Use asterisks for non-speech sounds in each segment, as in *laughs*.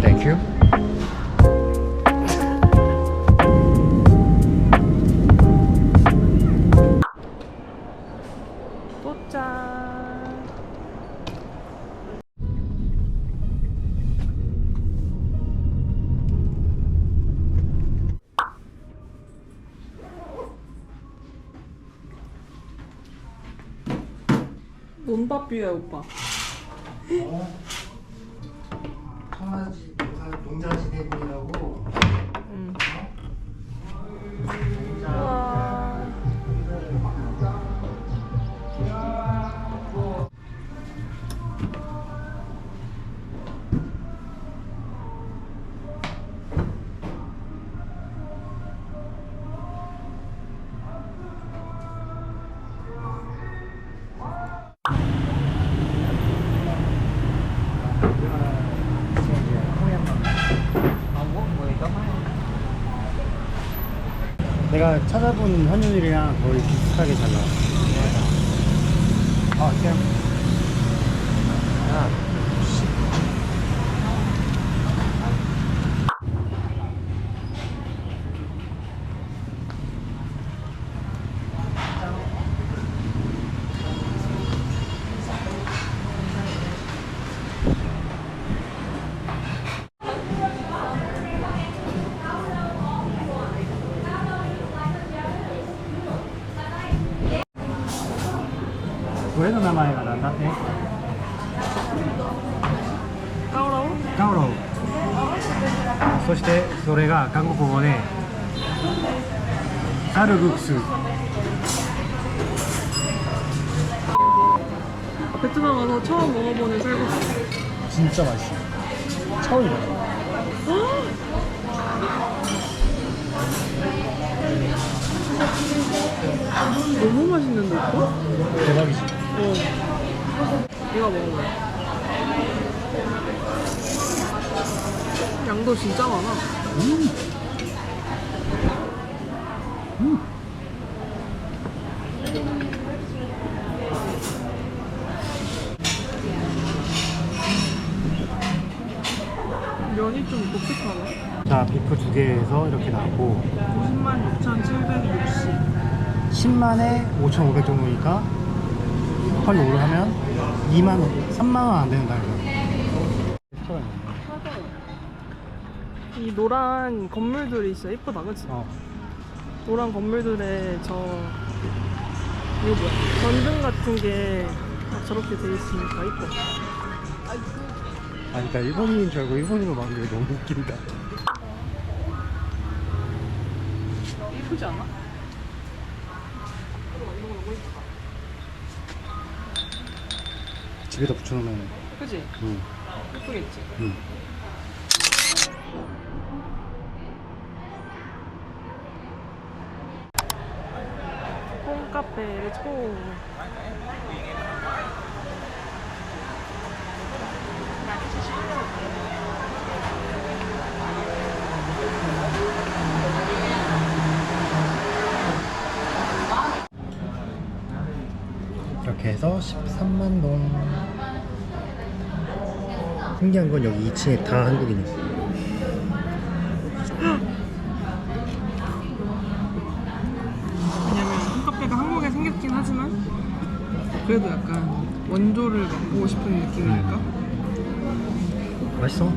Thank you. 논밭뷰야 오빠. 내가 찾아본 환율이랑 거의 비슷하게 잘 나와. の名前が何だってカオラオガオロウそしてそれが韓国語でカルグクス 베트남 와서 처음 먹어보는 쌀국수. 진짜 맛있어 처음이다 너무 맛있는데 오빠? 대박이지 어. 이거 먹어봐. 양도 진짜 많아. 음. 음. 면이 좀 독특하네. 자 비프 두 개에서 이렇게 나왔고 50만 6,760. 10만에 5,500 정도니까 헐로 하면 2만 3만 원 안 된다 이거 이 노란 건물들이 있어 예쁘다, 그치? 어. 노란 건물들에 저 이거 뭐야? 전등 같은 게막 저렇게 돼 있으니까 이뻐. 아니 나 일본인인 줄 알고 일본인으로 만든 게 너무 웃긴다 이쁘지 않아? 집에다 붙여놓으면 그치? 응, 이쁘겠지? 응. 홈카페 렛츠고 해서 13만 동 신기한 건 여기 2층에 다 한국인이야 왜냐면 홈카페가 한국에 생겼긴 하지만 그래도 약간 원조를 맛보고 싶은 느낌이랄까? 맛있어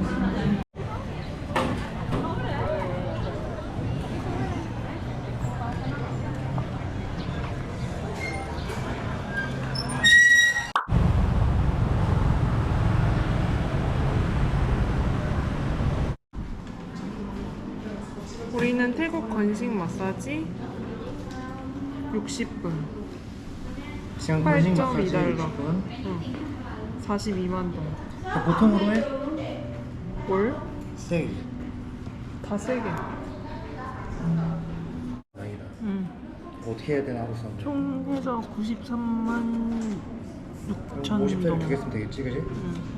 우리는 태국 건식 마사지 60분 시간 8.2달러 응. 42만 동 보통으로 해? 뭘? 세게 다 세게 다행이다 응. 어떻게 해야 되나 하고 있었는데 총 해서 93만 6천 50대를 동두 개 쓰면 되겠지 그지? 응.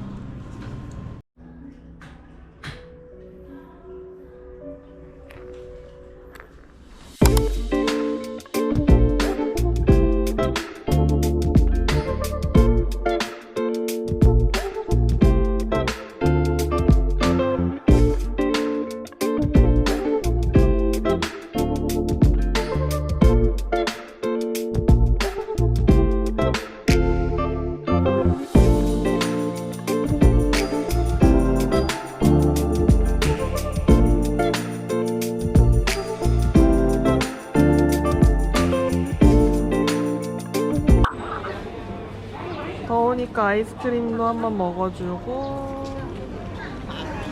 더우니까 아이스크림도 한번 먹어주고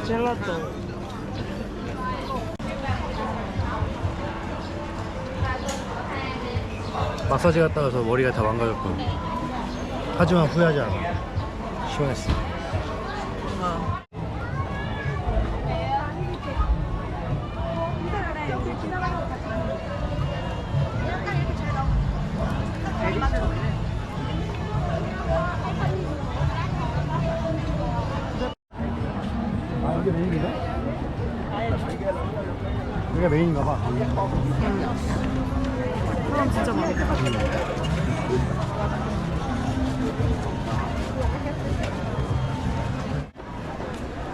젤라또 마사지 갔다 와서 머리가 다 망가졌거든. 하지만 후회하지 않아. 시원했어. 이게 메인인가 봐. 사람 진짜 많다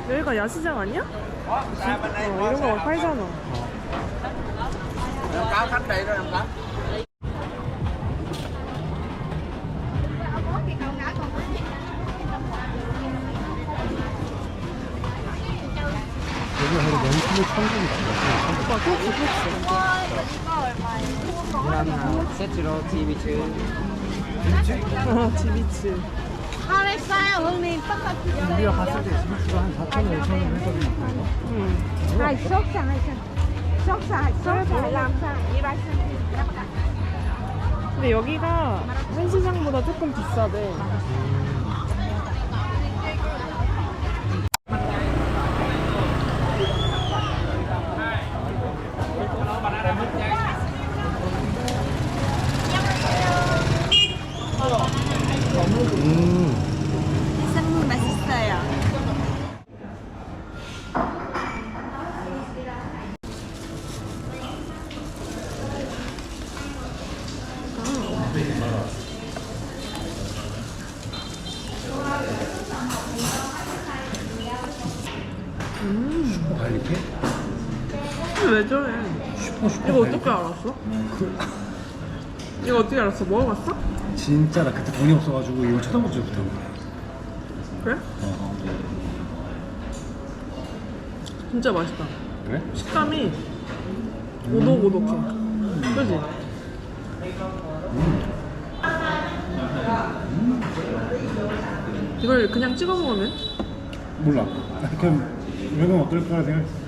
여기가 야시장 아니야? 어, 이런 거 팔잖아 여기 코스 세트로 TV2 아 지비츠 하회사야 형님 똑같이 우리가 갔을 때 지비스가 한 4천 원, 5천 원 했거든. 응. hai sốt sao hai sao sốt sao hai sốt sao làm sao như vậy 근데 여기가 한시장보다 조금 비싸대 알았어? 이거 어떻게 알았어? 먹어봤어? 진짜 나 그때 돈이 없어가지고 이거 쳐다보지 못한 거야. 그래? 어. 진짜 맛있다 그래? 식감이 오독오독해 그지? 이걸 그냥 찍어 먹으면? 몰라. 그럼 이건 어떨 거라 생각.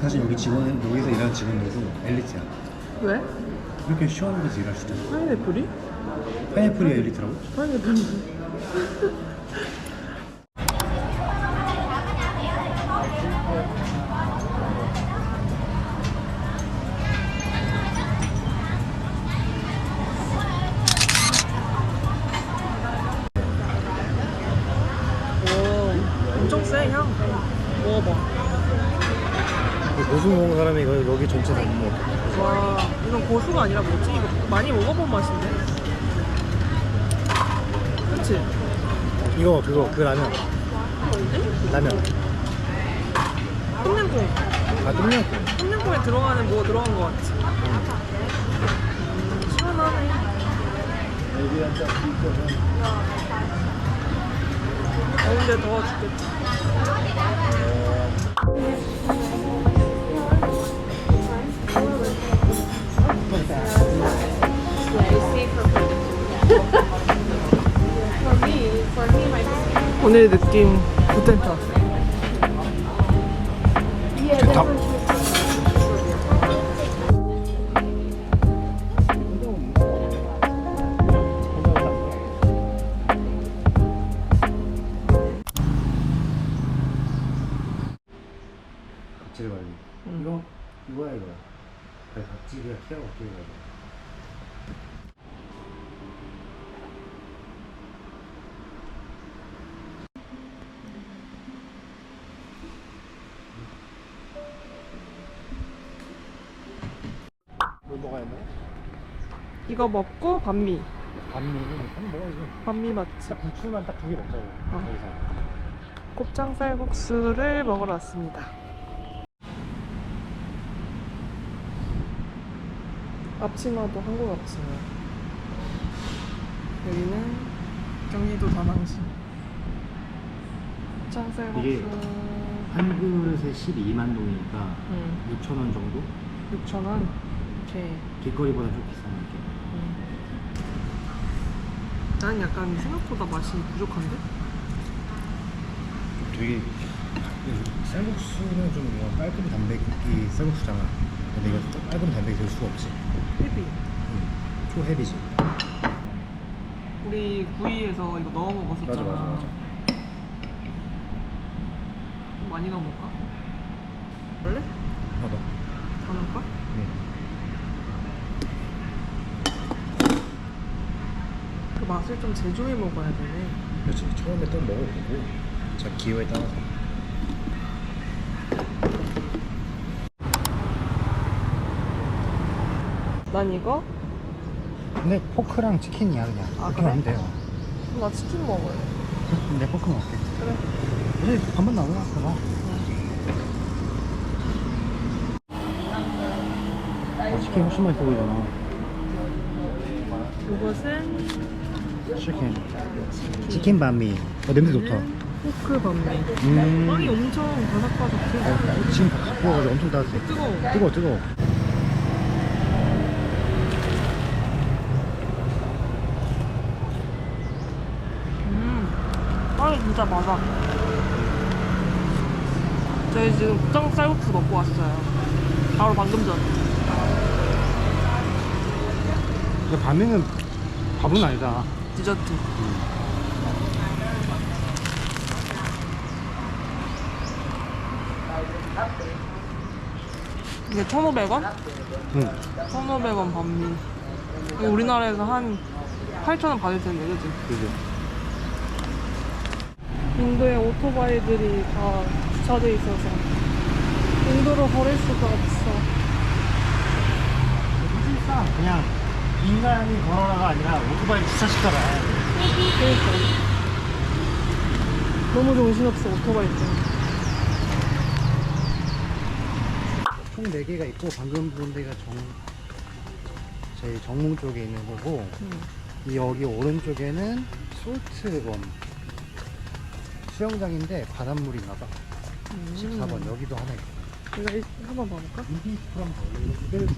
사실 여기 직원 여기서 일하는 직원들도 엘리트야. 왜? 이렇게 시원한 데서 일할 수도 있어. 파인애플이? 파인애플이 엘리트라고? 파인애플이 고수 먹는 사람이 이거 여기 전체 다 먹어. 와 이건 고수가 아니라 뭐지? 이거 많이 먹어본 맛인데? 그치? 이거 그거 그 라면. 라면. 똠양꿍 아 똠양꿍. 똠양꿍에 들어가는 뭐가 들어간 것 같지? 시원하네 더운데 더워 죽겠다 오늘 느낌 괜찮다. 이거 먹고 반미 반미는 한 먹어야지. 반미 맛집 딱 부추만 딱 두 개 먹자고. 어. 거기서. 곱창 쌀국수를 먹으러 왔습니다 앞치마도 한국 앞치마 여기는 경기도 다낭시 곱창 쌀국수 이게 한 그릇에 12만 동이니까 응. 6천 원 정도? 6,000원 오케이 길거리보다 좀느낌. 음. 난 약간 생각보다 맛이 부족한데? 되게 쌀국수는 좀 뭔가 깔끔 담백이 쌀국수잖아. 근데 이거 깔끔 담백이 될 수가 없지. 헤비. 응. 초헤비지. 우리 구이에서 이거 넣어 먹었었잖아. 맞아, 맞아, 맞아. 좀 많이 넣어 먹을까? 원래? 하다. 다 넣을까? 응. 맛을 좀 제조해 먹어야 되네. 그렇지. 처음에 또 먹어보고 자 기호에 따라서. 난 이거? 근데 포크랑 치킨이야 그냥. 아, 그렇게 그래? 하면 돼요. 나 치킨 먹어요. *laughs* 내 포크 먹게. 그래. 나오나? 봐봐. 어, 치킨 훨씬 맛있어 보이잖아. 이것은 치킨. 치킨 반미. 어, 냄새 좋다. 포크 반미. 음. 빵이 엄청 바삭바삭해. 어, 지금 갖고 와가지고 엄청 따뜻해. 뜨거워. 뜨거워, 뜨거워. 음, 빵이 진짜 맞아. 저희 지금 국장 쌀국수 먹고 왔어요. 바로 방금 전. 근데 반미는 밥은 아니다. 디저트. 이게 1,500원? 응. 1,500원 반미. 이거 우리나라에서 한 8,000원 받을 텐데, 그지? 그죠. 인도에 오토바이들이 다 주차돼 있어서 인도로 버릴 수가 없어. 그냥 인간이 걸어라가 아니라 오토바이 주차시켜라. 그러니까 너무 정신없어 오토바이 때문에. 총 4개가 있고 방금 본 데가 정 제일 정문 쪽에 있는 거고 음. 이 여기 오른쪽에는 솔트범 수영장인데 바닷물인가 봐. 14번 여기도 하나 있고. 내가 이- 한번 봐볼까?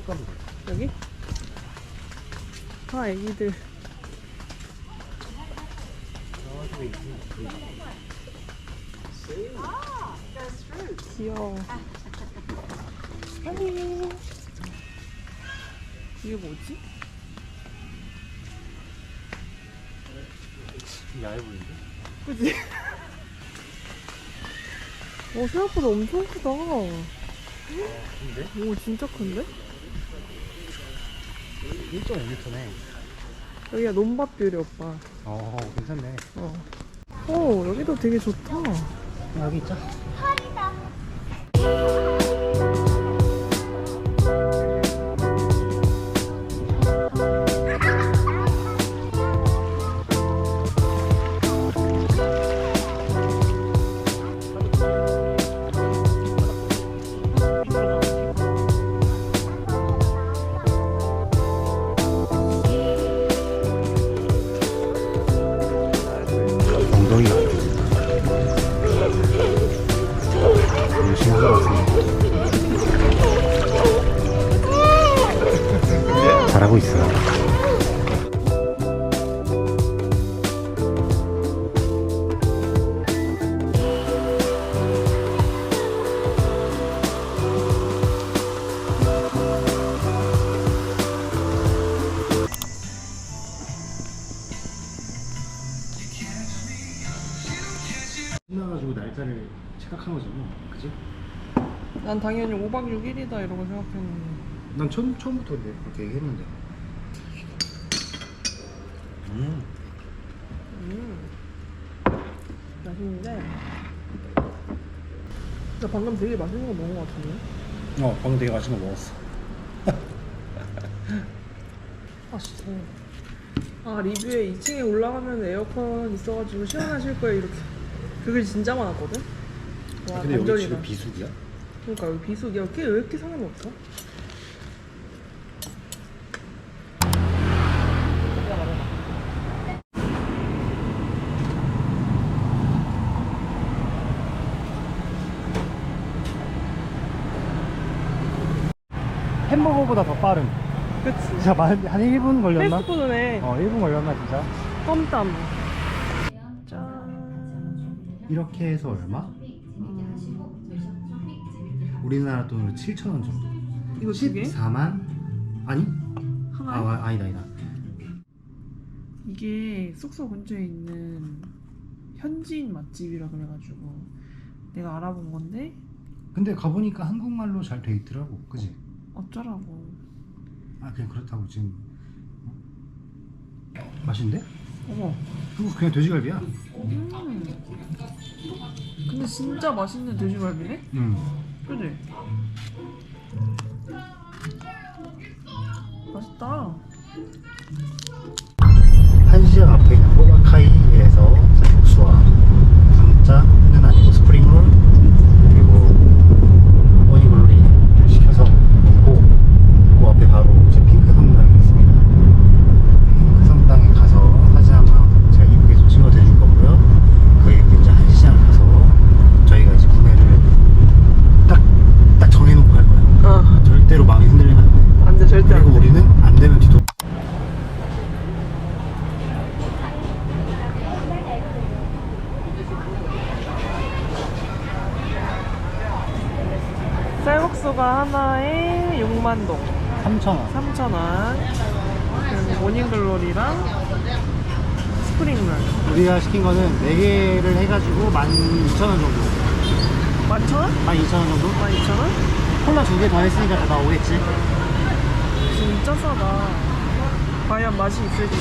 가면 돼. 여기? 아 애기들. 귀여워. 아니 이게 뭐지? 야해 보이는데? 그지? 오 생각보다 엄청 크다. 근데? 오 진짜 큰데? 1.5m네. 여기가 논밭뷰래 오빠. 어, 괜찮네. 어. 오 여기도 되게 좋다. 여기 있자. 엉덩이가 끝나가지고 날짜를 착각한 거지 뭐, 그지? 난 당연히 5박 6일이다 이러고 생각했는데. 난 처음 처음부터 근데 그렇게 얘기했는데. 음, 음. 맛있는데. 나 방금 되게 맛있는 거 먹은 거 같은데? 어 방금 되게 맛있는 거 먹었어. *laughs* 아 진짜. 아 리뷰에 2층에 올라가면 에어컨 있어가지고 시원하실 거예요 이렇게. 그게 진짜 많았거든? 와 근데 여기 반전이다. 지금 비수기야? 그러니까 여기 비수기 야, 걔왜 이렇게 사람이 없어? 햄버거보다 더 빠른. 그치. 진짜 만- 한 1분 걸렸나? 패스트푸드네. 어 1분 걸렸나 진짜? 껌땀. 짠. 이렇게 해서 얼마? 우리나라 돈으로 7천 원 정도. 이거 두 개? 4만? 아니? 하나? 아, 아니다 아니다. 이게 숙소 근처에 있는 현지인 맛집이라 그래가지고 내가 알아본 건데 근데 가보니까 한국말로 잘 돼 있더라고. 그지? 어쩌라고. 아 그냥 그렇다고 지금 어? 맛있는데? 어머. 그거 그냥 돼지갈비야. 음. 근데 진짜 맛있는 돼지갈비네? 응. 그지? 맛있다. 한시장 앞에 있는 호가카이에서 국수와 감자는 아니고 스프링롤 그리고 어니글로리를 시켜서 먹고 그 앞에 바로 이제 핑크 성당이 있습니다. 핑크 성당에 가서 사진 한번 제가 이쁘게 좀 찍어 드릴 거고요. 거기 이제 한시장 가서 저희가 이제 구매를 딱, 딱 정해놓고 할 거예요. 어. 절대로 마음이 흔들리면 안 돼. 안 돼, 절대 안 그리고 돼. 우리는 안 되면 뒤도 쌀국수가 하나에 6만 동, 3,000원. 3천 원. 그리고 모닝글로리랑 스프링롤. 우리가 시킨 거는 4개를 해가지고 12,000원 정도 11,000원? 12,000원 정도? 12,000원? 콜라 두 개 더 했으니까 다 나오겠지 진짜 싸다. 과연 맛이 있을지.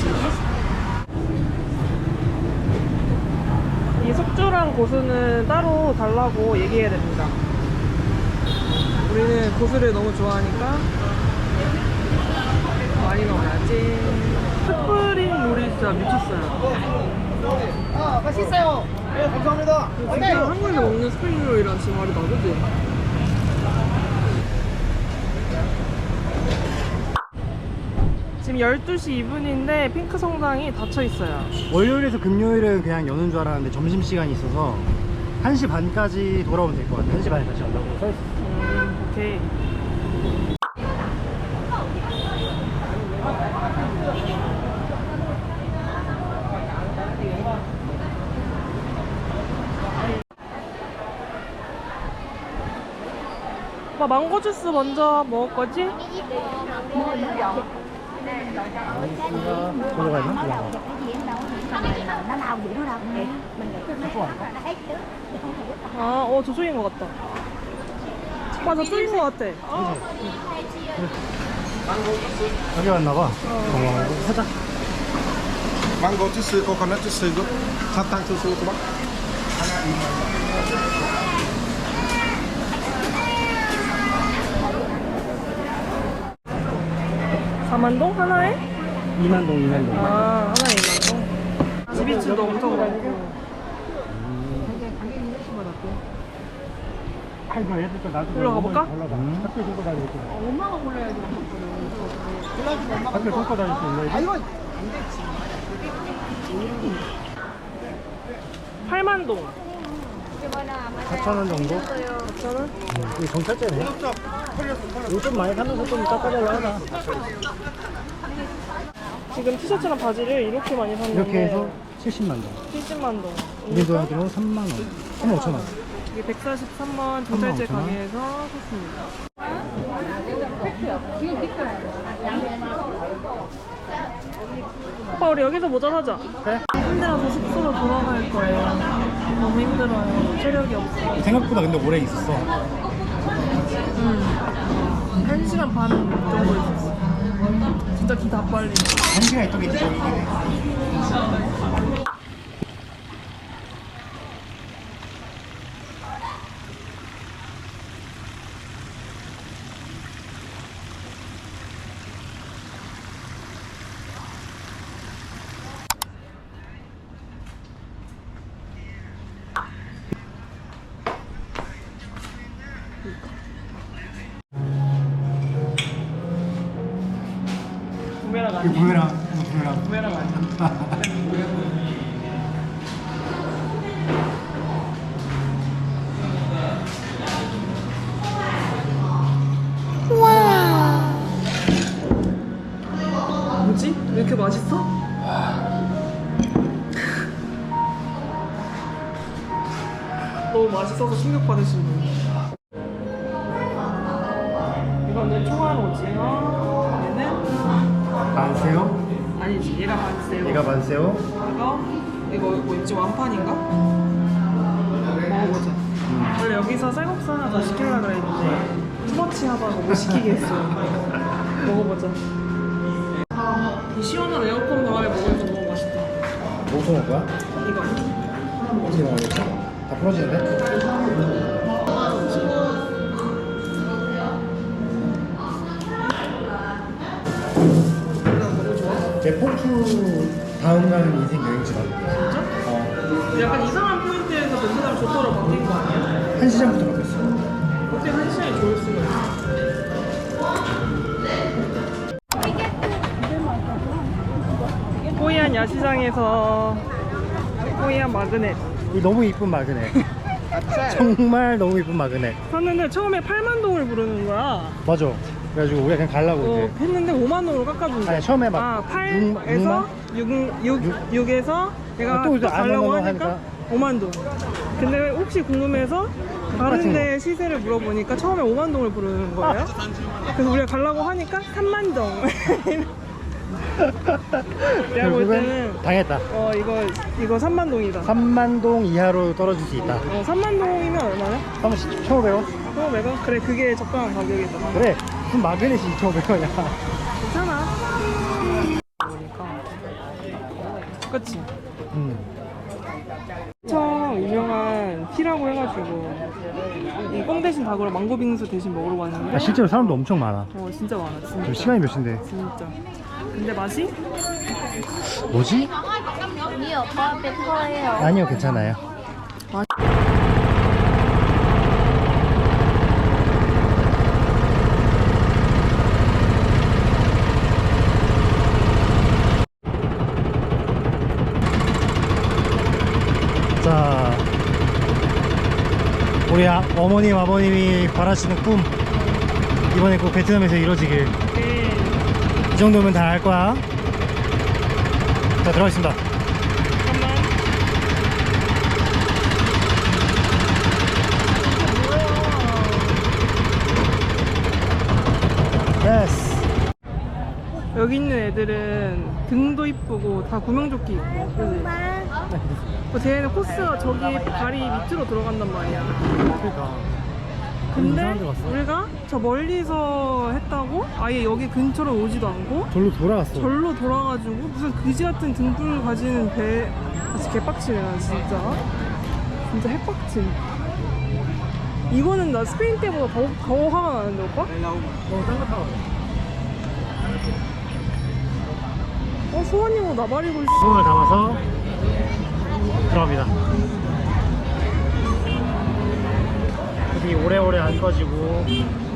이 숙주랑 고수는 따로 달라고 얘기해야 됩니다. 우리는 고수를 너무 좋아하니까 많이 넣어야지. 스프링 롤이 진짜 미쳤어요. 맛있어요. 네, 감사합니다. 진짜 한국에서 먹는 스프링 롤이랑 지금 다르다, 그지? 지금 12시 2분인데 핑크 성당이 닫혀 있어요. 월요일에서 금요일은 그냥 여는 줄 알았는데 점심시간이 있어서 1시 반까지 돌아오면 될 것 같아 1시 반에 다시 온다고 써있어 음, 오케이. 오빠 망고 주스 먼저 먹을 거지? 저거 가야 되나? 올라가 nó đau dữ nó đau mình nó hết trước 아, 어, 저쪽인 것 같다. 오빠 저쪽인 것 같아. 여기 왔나봐 어, 사자 Mango 주스, 코코넛 주스, 그 사탕 주스, 그 막. 4만동 하나에? 2만동 2만동 아, 하나에 2만동. 지비츠도 엄청 많고. 아이고 애들 거 나도 일로 가볼까? 올라가. 학교 들고 다닐 때 엄마가 골라야지 학교 들고 다닐 수 있네 아, 이거. 8만동. 4,000원 정도? 4,000원? 이거 경찰제네 좀 많이 사면서 좀 깎아달라 하나. 지금 티셔츠랑 바지를 이렇게 많이 샀는데 이렇게 해서 70만 동 70만 동. 우리 돈으로 3만 원. 3만 5천 원 이게 143만 경찰제 35,000원? 가게에서 샀습니다. 오빠 우리 여기서 모자 사자. 그래? 힘들어서 숙소로 돌아갈 거예요. 너무 힘들어요. 체력이 없어. 생각보다 근데 오래 있었어 음. 한 시간 반 정도 있었어. 진짜 기다 빨리. 한 시간 있던 게 기적이긴 해 이거 부메랑, 이거 부메랑. 부메랑 아니야? 왜 이렇게 맛있어? 너무 맛있어서 충격받으신 분. 반새우? 아니지. 얘가 반새우. 얘가 반새우? 이거 이거 뭐였지 완판인가? 먹어보자. 원래 여기서 쌀국수 하나 더 시키려고 그랬는데 투머치 하다가 못 시키겠어. *laughs* 먹어보자. 이 시원한 에어컨 바람에 먹으니까 너무 맛있다. 뭐서 먹을 거야? 이거. 어떻게 먹어야겠지? 다 부러지는데? 다음 가는 인생 여행지다. 진짜? 어. 약간 이상한 포인트에서 베트남 조터로 바뀐 거 아니야? 한 시장부터 바뀌었어. 어떻게 한 시간이 좋을 수가 있어? 호이안 야시장에서 호이안 마그넷 이 너무 이쁜 마그넷. *laughs* 정말 너무 이쁜 마그넷. 샀는데 처음에 8만 동을 부르는 거야. 맞아. 그래가지고 우리가 그냥 가려고 어, 이제. 했는데 5만 원으로 깎아준대. 아니, 처음에 막 아, 육- 8에서 6, 6, 6, 에서 내가 아, 또 또 이제 가려고 안 하니까 하니까 5만 동. 근데 혹시 궁금해서 다른 똑같은 데 시세를 물어보니까 처음에 5만 동을 부르는 거예요. 그래서 우리가 가려고 하니까 3만 동. *laughs* 내가 볼 때는 결국은 당했다. 어 이거 이거 3만 동이다. 3만 동 이하로 떨어질 수 있다. 어 3만 동이면 얼마냐? 그럼 1,500원? 어 내가 그래 그게 적당한 가격이다. 그래. 무슨 마그넷이 2,500원이야. 괜찮아. 보니까 그치? 음. 엄청 유명한 피라고 해가지고 이껌 대신 닭으로 망고 빙수 대신 먹으러 갔는데 아, 실제로 사람도 엄청 많아. 어 진짜 많아 진짜 지금 시간이 몇 시인데? 진짜 근데 맛이? 뭐지? 언니 오빠 배터예요. 아니요, 괜찮아요. 자, 우리 아, 어머님, 아버님이 바라시는 꿈 이번에 꼭 베트남에서 이루어지길 네이 정도면 다 알 거야. 자, 들어가겠습니다. 예스. 여기 있는 애들은 등도 이쁘고 다 구명조끼 입고 그지? 어, 쟤는 코스가 저기 다리 밑으로 들어간단 말이야 그러니까. 근데? 우리가 저 멀리서 했다고 아예 여기 근처로 오지도 않고 절로 돌아갔어. 절로 돌아가지고 무슨 그지 같은 등불 가지는 배 아, 진짜 개빡치네 나 진짜 진짜 핵빡침 이거는 나 스페인 때보다 더, 더 화가 나는데 오빠? 어, 타고. 어 소원이고 나발이고 있어 손을 담아서 들어갑니다. 여기 오래오래 안 꺼지고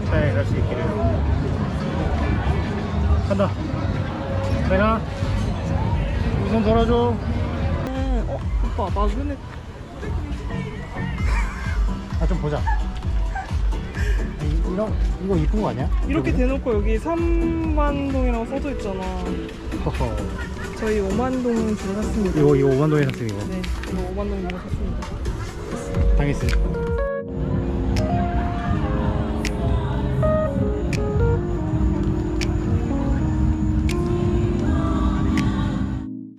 잘 갈 수 있기를. 간다. 내가 우선 돌아줘. 음, 어 오빠 마그넷 아좀 보자. 이, 이런 이거 이쁜 거 아니야? 이렇게 대놓고 여기 3만동이라고 써져 있잖아 허허. 저희 5만동 주고 샀습니다 이거 이거 5만 동에 샀어 이거. 네 이거 5만동 주고 샀습니다 당했어.